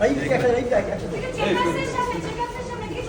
এই একটা এই একটা একটা চেকার্সের সামনে চেকার্সের সামনে গিয়ে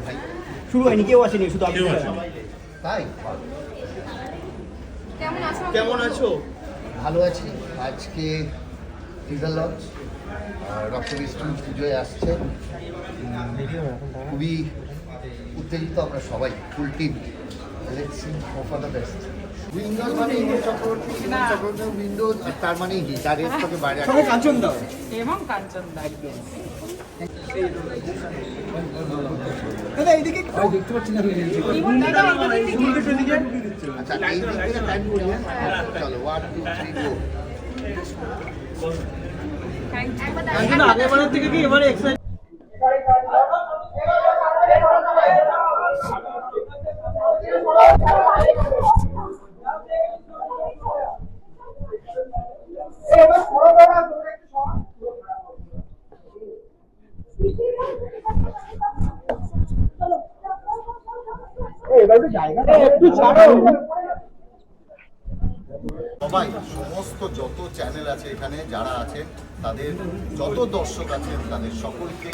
ভাই শুরু হয়নি কেউ আসেনি শুধু আমি তাই কেমন আছো ভালো আছি আজকে পুজোয় আসছে খুবই উত্তেজিত আমরা সবাই, full team let's for the best windows মানে ইমন চক্রবর্তী ইমন চক্রবর্তী উইন্ডোজ তার মানে কি তার এর থেকে বাইরে সঙ্গে কাঞ্চন দাও। এবং কাঞ্চন দা দাদা এইদিকে দেখতে পাচ্ছি না আচ্ছা এই দিক টাইম করি? চলো one two three four Kanchan আগেরবারের থেকে কি এবারে এক্সাইট সবাই, সমস্ত যত চ্যানেল আছে এখানে যারা আছেন, তাদের যত দর্শক আছেন, তাদের সকলকে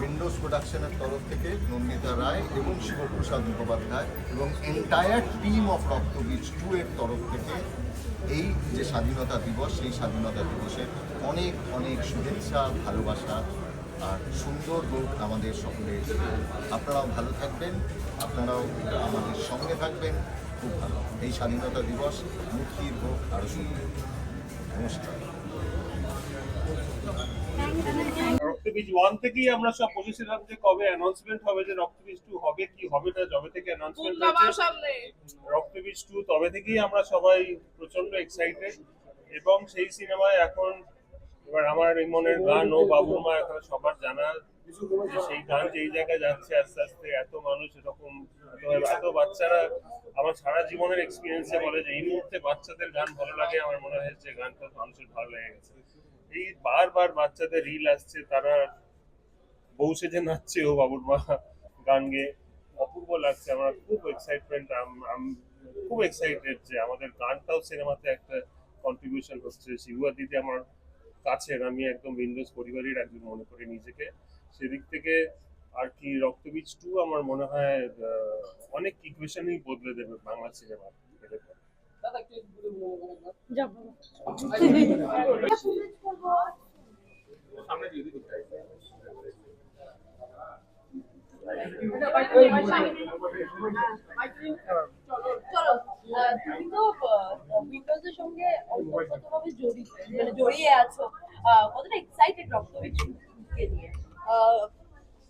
উইন্ডোজ প্রোডাকশনের তরফ থেকে নন্দিতা রায় এবং শিবপ্রসাদ মুখোপাধ্যায় এবং entire team of Raktabeej two এর তরফ থেকে এই যে স্বাধীনতা দিবস, সেই স্বাধীনতা দিবসে অনেক অনেক শুভেচ্ছা, ভালোবাসা আর সুন্দর হোক আমাদের সকলের আপনারাও ভালো থাকবেন আপনারাও আমাদের সঙ্গে থাকবেন। খুব ভালো। এই স্বাধীনতা দিবস মুক্তির হোক আরও সুন্দর। নমস্কার। রক্তবীজ ওয়ান থেকেই আমরা সব বসেছিলাম যে কবে অ্যানাউন্সমেন্ট হবে যে রক্তবীজ টু হবে কি হবে না যবে থেকে অ্যানাউন্সমেন্ট হয়েছে রক্তবীজ টু তবে থেকেই আমরা সবাই প্রচণ্ড এক্সাইটেড এবং সেই সিনেমায় এখন এবার আমার এই মনের গান, ও বাবুর মা, এখন সবার জানা যে সেই গান যেই জায়গায় যাচ্ছে, আস্তে আস্তে এত মানুষ এরকম, এত- বাচ্চারা আমার সারা জীবনের এক্সপিরিয়েন্সে বলে যে এই মুহূর্তে বাচ্চাদের গান ভালো লাগে, আমার মনে হয় যে গানটা মানুষের ভালো লেগে গেছে। এই বারবার বাচ্চাদের রিল আসছে, তারা বউ সেজে নাচছে, ও বাবুর মা গান গেয়ে অপূর্ব লাগছে। আমার খুব এক্সাইটমেন্ট খুব এক্সাইটেড যে আমাদের গানটাও সিনেমাতে একটা কন্ট্রিবিউশন হচ্ছে। শিবুয়া দিদি আমার কাছের আমি একদম উইন্ডোজ পরিবারের একজন মনে করি নিজেকে সেদিক থেকে আর কি রক্তবীজ টু আমার মনে হয় অনেক ইকুয়েশনই বদলে দেবে বাংলা সিনেমা চলো তুমি তো উইন্ডোজের সঙ্গে অন্তর্গতভাবে জড়িত মানে জড়িয়ে আছো কতটা এক্সাইটেড রক্তবীজকে নিয়ে?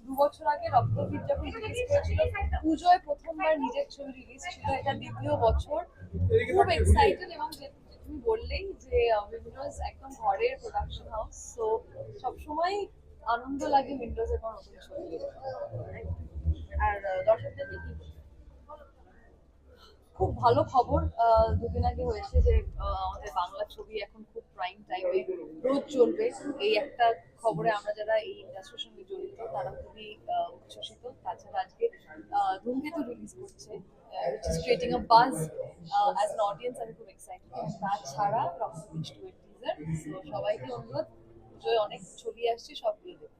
দু বছর আগে রক্তবীজ যখন রিলিজ করেছিল পুজোয় প্রথমবার নিজের ছবি রিলিজ ছিল এটা দ্বিতীয় বছর। খুব এক্সাইটেড এবং তুমি বললেই যে উইন্ডোজ একদম ঘরের প্রোডাকশন হাউস তো সবসময় আনন্দ লাগে উইন্ডোজের কোনো নতুন ছবি আর আহ, দর্শকদের দেখি খুব ভালো খবর দুদিন আগে হয়েছে যে আমাদের বাংলা ছবি এখন খুব প্রাইম টাইমে রোজ চলবে। এই একটা খবরে আমরা যারা এই ইন্ডাস্ট্রির সঙ্গে জড়িত তারা খুবই উচ্ছ্বসিত। তাছাড়া আজকে ধূমকেতু রিলিজ করছে which is creating a buzz uh, আমি খুব এক্সাইটেড তাছাড়া এর টিজার সবাইকে অনুরোধ পুজোয় অনেক ছবি আসছে সবগুলো দেখুন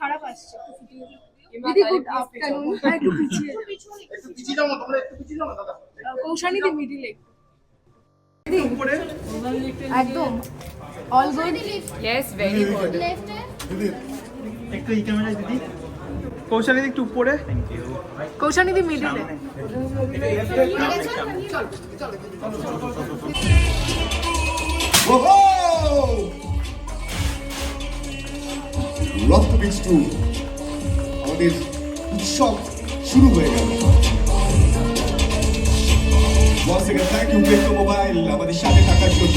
খারাপ আসছে দিদি গুড আফটারনুন একটু কৌশানি দি মিডিলে একদম। All good yes very good একটু এই ক্যামেরায় দিদি। কৌশালী একটু উপরে। কৌশানি দি মিডিলে। রক্ত বীজ টু আমাদের উৎসব শুরু হয়ে গেল। Once again, thank you, Wake mobile আমাদের সাথে থাকার জন্য।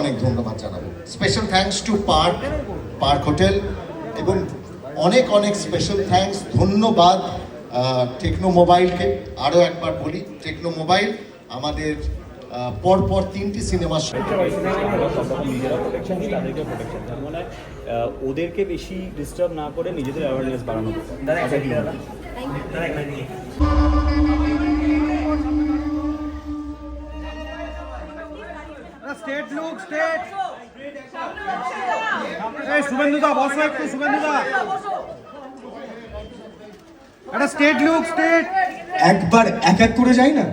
অনেক ধন্যবাদ জানাব। Special thanks to park park hotel এবং অনেক অনেক স্পেশাল থ্যাঙ্কস ধন্যবাদ টেকনো মোবাইলকে আরও একবার বলি টেকনো মোবাইল আমাদের পরপর তিনটি সিনেমা ওদেরকে বেশি ডিস্টার্ব না করে নিজেদের অ্যাওয়ারনেস বাড়ানো। দাদা স্টেট লুক স্টেট। এই শুভেন্দুদা বসো একটু শুভেন্দুদা একটা স্টেট লুক স্টেট। একবার এক এক করে যাই না?